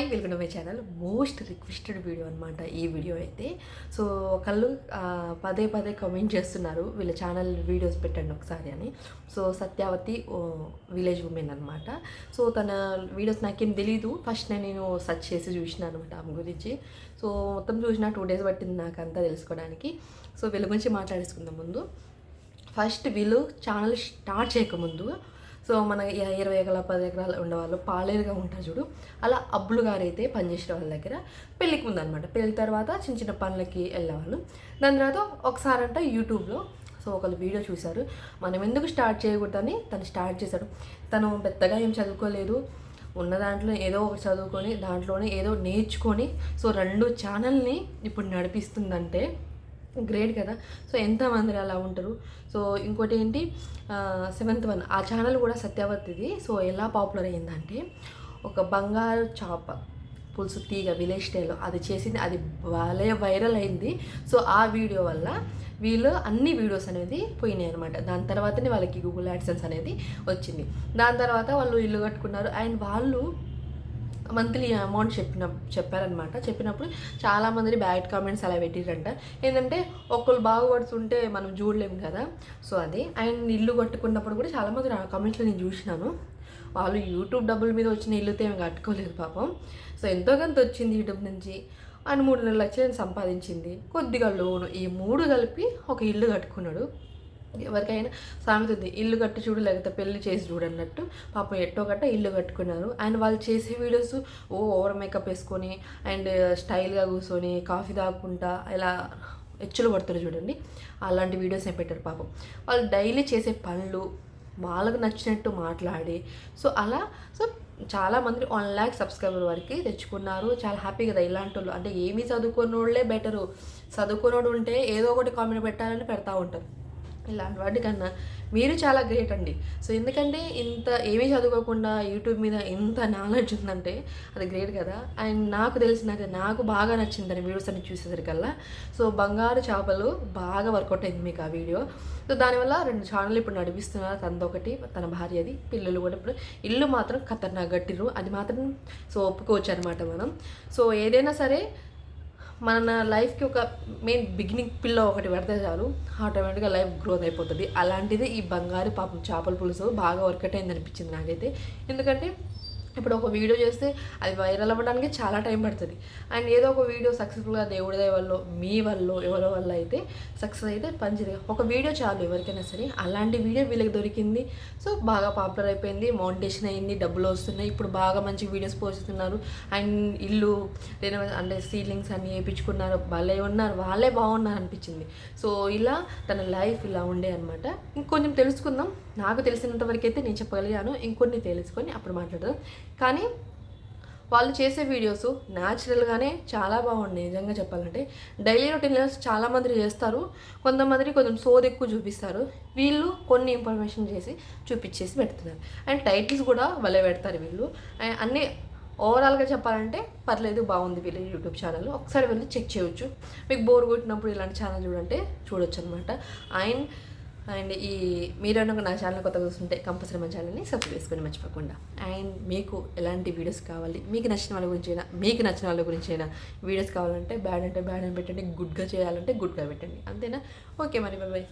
Welcome to my channel most requested video అనమాట ఈ video అయితే. సో ఒకళ్ళు పదే పదే కమెంట్ చేస్తున్నారు. వీళ్ళ ఛానల్ వీడియోస్ పెట్టండి ఒకసారి అని. సో సత్యావతి విలేజ్ ఉమెన్ అనమాట సో తన వీడియోస్ నాకేం తెలీదు. ఫస్ట్ నేను సెర్చ్ చేసి చూసిన అనమాట ఆమె గురించి. సో మొత్తం చూసిన టూ డేస్ పట్టింది నాకు అంతా తెలుసుకోవడానికి. సో వీళ్ళ గురించి మాట్లాడేసుకుందాం ముందు. ఫస్ట్ వీళ్ళు ఛానల్ స్టార్ట్ చేయకముందు సో మన ఇరవై ఎకరాల పది ఎకరాలు ఉండేవాళ్ళు పాలేరుగా ఉంటారు చూడు. అలా అబ్బులు గారు అయితే పనిచేసిన వాళ్ళ దగ్గర పెళ్ళికి ఉందనమాట పెళ్ళి తర్వాత చిన్న చిన్న పనులకి వెళ్ళేవాళ్ళు. దాని తర్వాత ఒకసారి అంట యూట్యూబ్లో సో ఒకళ్ళు వీడియో చూశారు. మనం ఎందుకు స్టార్ట్ చేయకూడదని తను స్టార్ట్ చేశాడు. తను పెద్దగా ఏం చదువుకోలేదు. ఉన్న దాంట్లో ఏదో ఒకటి చదువుకొని దాంట్లోనే ఏదో నేర్చుకొని సో రెండు ఛానల్ని ఇప్పుడు నడిపిస్తుందంటే గ్రేట్ కదా. సో ఎంతమంది అలా ఉంటారు. సో ఇంకోటి ఏంటి? సెవెంత్ వన్ ఆ ఛానల్ కూడా సత్యవతిది. సో ఎలా పాపులర్ అయిందంటే ఒక బంగారు చాప పులుసు తీగ విలేజ్ స్టైల్లో అది చేసింది. అది భలే వైరల్ అయింది. సో ఆ వీడియో వల్ల వీళ్ళు అన్ని వీడియోస్ అనేది పోయినాయి అనమాట దాని తర్వాతనే వాళ్ళకి గూగుల్ యాడ్సెన్స్ అనేది వచ్చింది. దాని తర్వాత వాళ్ళు ఇల్లు కట్టుకున్నారు. అండ్ వాళ్ళు మంత్లీ అమౌంట్ చెప్పిన చెప్పారనమాట చెప్పినప్పుడు చాలామంది బ్యాడ్ కామెంట్స్ అలా పెట్టిరంట ఏంటంటే ఒకళ్ళు బాగుపడుతుంటే మనం చూడలేము కదా. సో అది. అండ్ ఇల్లు కట్టుకున్నప్పుడు కూడా చాలామంది కామెంట్స్లో నేను చూసినాను. వాళ్ళు యూట్యూబ్ డబ్బుల మీద వచ్చిన ఇల్లుతో ఏమి కట్టుకోలేదు పాపం. సో ఎంతో కొంత వచ్చింది యూట్యూబ్ నుంచి. అండ్ మూడు నెలలు లక్షలు సంపాదించింది. కొద్దిగా లోను. ఈ మూడు కలిపి ఒక ఇల్లు కట్టుకున్నాడు. ఎవరికైనా సామెత ఉంది ఇల్లు కట్టి చూడు లేకపోతే పెళ్ళి చేసి చూడు అన్నట్టు పాపం ఎట్టో గట్ట ఇల్లు కట్టుకున్నారు. అండ్ వాళ్ళు చేసే వీడియోస్ ఓ ఓవర్ మేకప్ వేసుకొని అండ్ స్టైల్గా కూర్చొని కాఫీ తాగుకుంటా ఇలా ఎచ్చులు పడుతున్నారు చూడండి. అలాంటి వీడియోస్ ఏం పెట్టారు పాపం. వాళ్ళు డైలీ చేసే పనులు వాళ్ళకు నచ్చినట్టు మాట్లాడి సో అలా సో చాలా మంది వన్ ల్యాక్ సబ్స్క్రైబర్ వరకు తెచ్చుకున్నారు. చాలా హ్యాపీ కదా ఇలాంటి వాళ్ళు అంటే ఏమీ చదువుకున్నోళ్ళే బెటరు. చదువుకున్నోడు ఉంటే ఏదో ఒకటి కామెంట్ పెట్టాలని పెడతా ఉంటారు. ఇలాంటి వాటికన్నా మీరు చాలా గ్రేట్ అండి. సో ఎందుకంటే ఇంత ఏమీ చదువుకోకుండా యూట్యూబ్ మీద ఇంత నాలెడ్జ్ ఉందంటే అది గ్రేట్ కదా. అండ్ నాకు తెలిసినది నాకు బాగా నచ్చిందని వీడియోస్ అన్ని చూసేసరికల్లా సో బంగారు చేపలు బాగా వర్కౌట్ అయింది మీకు ఆ వీడియో సో దానివల్ల రెండు ఛానల్ ఇప్పుడు నడిపిస్తున్నారు. తనదొకటి తన భార్యది పిల్లలు కూడా ఇప్పుడు ఇల్లు మాత్రం ఖతర్నాక్ గట్టిరు అది మాత్రం సో ఒప్పుకోవచ్చు అనమాట మనం. సో ఏదైనా సరే మన లైఫ్కి ఒక మెయిన్ బిగినింగ్ పిల్ల ఒకటి పెడితే చాలు. ఆటోమేటిక్గా లైఫ్ గ్రోత్ అయిపోతుంది. అలాంటిది ఈ బంగారు పాపం చేపల పులుసు బాగా వర్కౌట్ అయింది అనిపించింది నాకైతే. ఎందుకంటే ఇప్పుడు ఒక వీడియో చేస్తే అది వైరల్ అవ్వడానికి చాలా టైం పడుతుంది. అండ్ ఏదో ఒక వీడియో సక్సెస్ఫుల్గా దేవుడి దయ వల్ల మీ వల్ల ఎవరి వల్ల అయితే సక్సెస్ అయితే పంచిది ఒక వీడియో చాలు ఎవరికైనా సరే అలాంటి వీడియో వీళ్ళకి దొరికింది. సో బాగా పాపులర్ అయిపోయింది మౌంటేషన్ అయింది డబ్బులు వస్తున్నాయి. ఇప్పుడు బాగా మంచి వీడియోస్ పోస్తున్నారు అండ్ ఇల్లు అంటే సీలింగ్స్ అన్ని వేయించుకున్నారు. వాళ్ళే ఉన్నారు వాళ్ళే బాగున్నారు అనిపించింది. సో ఇలా తన లైఫ్ ఇలా ఉండే అనమాట ఇంకొంచెం తెలుసుకుందాం. నాకు తెలిసినంత వరకు అయితే నేను చెప్పగలిగాను ఇంకొన్ని తెలుసుకొని అప్పుడు మాట్లాడదాం. కానీ వాళ్ళు చేసే వీడియోస్ న్యాచురల్గానే చాలా బాగుంది నిజంగా చెప్పాలంటే. డైలీ రొటీన్లో చాలామంది చేస్తారు కొంతమంది కొంచెం సోది ఎక్కువ చూపిస్తారు. వీళ్ళు కొన్ని ఇన్ఫర్మేషన్ చేసి చూపించేసి పెడుతున్నారు. అండ్ టైటిల్స్ కూడా వాళ్ళే పెడతారు వీళ్ళు. అండ్ అన్నీ ఓవరాల్గా చెప్పాలంటే పర్లేదు బాగుంది వీళ్ళ యూట్యూబ్ ఛానల్ ఒకసారి వెళ్ళి చెక్ చేయొచ్చు. మీకు బోర్ కొట్టినప్పుడు ఇలాంటి ఛానల్ చూడంటే చూడొచ్చు అనమాట అండ్ అండ్ ఈ మీరైనా నా ఛానల్ కొత్తగా చూస్తుంటే కంపల్సరీ మా ఛానల్ని సబ్స్క్రైబ్ చేసుకొని మర్చిపోకుండా. అండ్ మీకు ఎలాంటి వీడియోస్ కావాలి మీకు నచ్చిన వాళ్ళ గురించి అయినా మీకు నచ్చిన వాళ్ళ గురించి అయినా వీడియోస్ కావాలంటే బ్యాడ్ అంటే బ్యాడ్ అని పెట్టండి గుడ్గా చేయాలంటే గుడ్గా పెట్టండి. అంతేనా? ఓకే మరి బాయ్